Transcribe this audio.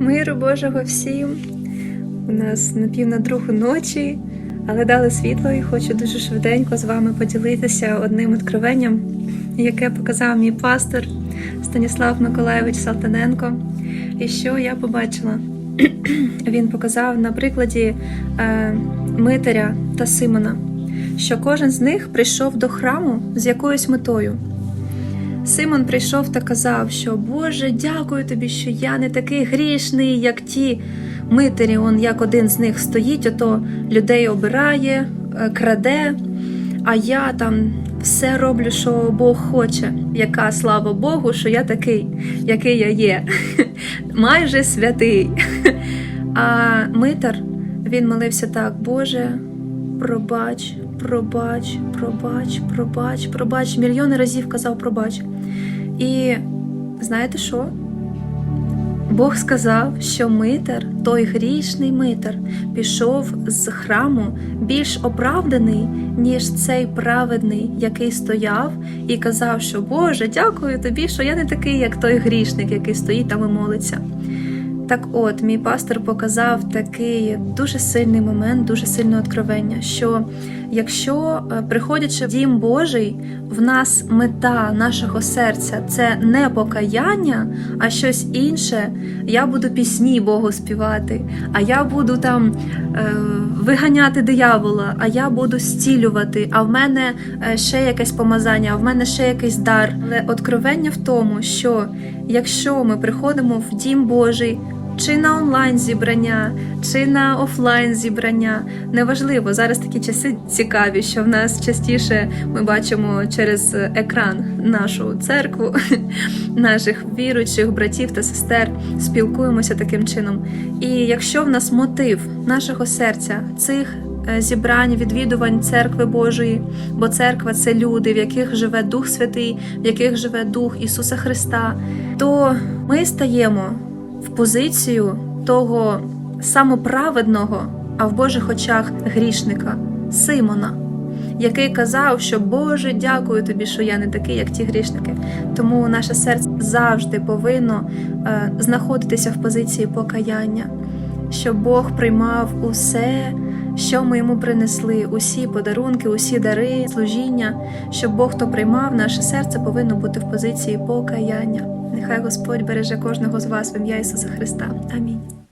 Миру Божого всім. У нас на пів на другу ночі, але дали світло і хочу дуже швиденько з вами поділитися одним откровенням, яке показав мій пастор Станіслав Миколаєвич Салтаненко. І що я побачила? Він показав на прикладі е, Митаря та Симона, що кожен з них прийшов до храму з якоюсь метою. Симон прийшов та казав, що Боже, дякую тобі, що я не такий грішний, як ті митарі. Он як один з них стоїть, ото людей обирає, е, краде. А я там все роблю, що Бог хоче. Яка слава Богу, що я такий, який я є, майже святий. А митар він молився так: Боже, пробач, пробач, пробач, пробач, пробач. Мільйони разів казав пробач. І знаєте що? Бог сказав, що митар, той грішний митар, пішов з храму більш оправданий, ніж цей праведний, який стояв і казав, що Боже, дякую тобі, що я не такий, як той грішник, який стоїть там і молиться. Так от, мій пастор показав такий дуже сильний момент, дуже сильне откровення, що якщо, е, приходячи в дім Божий, в нас мета нашого серця це не покаяння, а щось інше, я буду пісні Богу співати, а я буду там е, виганяти диявола, а я буду зцілювати, а в мене е, ще якесь помазання, а в мене ще якийсь дар. Але откровення в тому, що якщо ми приходимо в дім Божий, чи на онлайн зібрання, чи на офлайн зібрання. Неважливо, зараз такі часи цікаві, що в нас частіше ми бачимо через екран нашу церкву, наших віруючих братів та сестер, спілкуємося таким чином. І якщо в нас мотив нашого серця цих е, зібрань, відвідувань церкви Божої, бо церква це люди, в яких живе Дух Святий, в яких живе Дух Ісуса Христа, то ми стаємо в позицію того самоправедного, а в Божих очах грішника Симона, який казав, що Боже, дякую тобі, що я не такий, як ті грішники. Тому наше серце завжди повинно е, знаходитися в позиції покаяння, щоб Бог приймав усе. Що ми йому принесли, усі подарунки, усі дари, служіння, щоб Бог то приймав, наше серце повинно бути в позиції покаяння. Нехай Господь береже кожного з вас в ім'я Ісуса Христа. Амінь.